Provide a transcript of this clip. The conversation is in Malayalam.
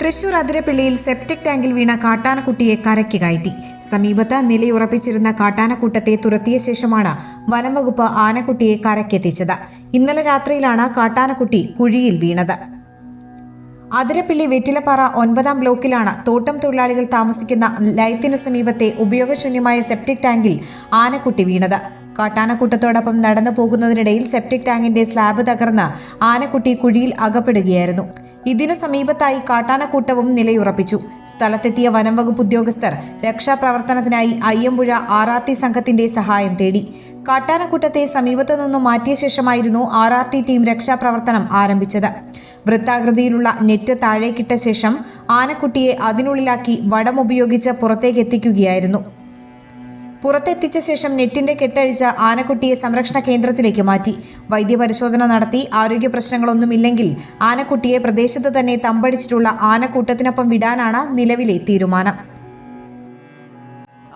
തൃശൂർ അതിരപ്പിള്ളിയിൽ സെപ്റ്റിക് ടാങ്കിൽ വീണ കാട്ടാനക്കുട്ടിയെ കരയ്ക്ക് കയറ്റി. സമീപത്ത് നിലയുറപ്പിച്ചിരുന്ന കാട്ടാനക്കൂട്ടത്തെ തുരത്തിയ ശേഷമാണ് വനംവകുപ്പ് ആനക്കുട്ടിയെ കരയ്ക്കെത്തിച്ചത്. ഇന്നലെ രാത്രിയിലാണ് കാട്ടാനക്കുട്ടി കുഴിയിൽ വീണത്. അതിരപ്പിള്ളി വെറ്റിലപ്പാറ ഒൻപതാം ബ്ലോക്കിലാണ് തോട്ടം തൊഴിലാളികൾ താമസിക്കുന്ന ലയത്തിനു സമീപത്തെ ഉപയോഗശൂന്യമായ സെപ്റ്റിക് ടാങ്കിൽ ആനക്കുട്ടി വീണത്. കാട്ടാനക്കൂട്ടത്തോടൊപ്പം നടന്നു പോകുന്നതിനിടയിൽ സെപ്റ്റിക് ടാങ്കിന്റെ സ്ലാബ് തകർന്ന് ആനക്കുട്ടി കുഴിയിൽ അകപ്പെടുകയായിരുന്നു. ഇതിനു സമീപത്തായി കാട്ടാനക്കൂട്ടവും നിലയുറപ്പിച്ചു. സ്ഥലത്തെത്തിയ വനം വകുപ്പ് ഉദ്യോഗസ്ഥർ രക്ഷാപ്രവർത്തനത്തിനായി അയ്യമ്പുഴ ആർ ആർ ടി സംഘത്തിന്റെ സഹായം തേടി. കാട്ടാനക്കൂട്ടത്തെ സമീപത്തു നിന്നും മാറ്റിയ ശേഷമായിരുന്നു ആർ ആർ ടി ടീം രക്ഷാപ്രവർത്തനം ആരംഭിച്ചത്. വൃത്താകൃതിയിലുള്ള നെറ്റ് താഴേക്കിട്ട ശേഷം ആനക്കുട്ടിയെ അതിനുള്ളിലാക്കി വടമുപയോഗിച്ച് പുറത്തേക്ക് എത്തിക്കുകയായിരുന്നു. പുറത്തെത്തിച്ച ശേഷം നെറ്റിന്റെ കെട്ടഴിച്ച് ആനക്കുട്ടിയെ സംരക്ഷണ കേന്ദ്രത്തിലേക്ക് മാറ്റി. വൈദ്യപരിശോധന നടത്തി. ആരോഗ്യ പ്രശ്നങ്ങളൊന്നുമില്ലെങ്കിൽ ആനക്കുട്ടിയെ പ്രദേശത്ത് തന്നെ തമ്പടിച്ചിട്ടുള്ള ആനക്കൂട്ടത്തിനൊപ്പം വിടാനാണ് നിലവിലെ തീരുമാനം.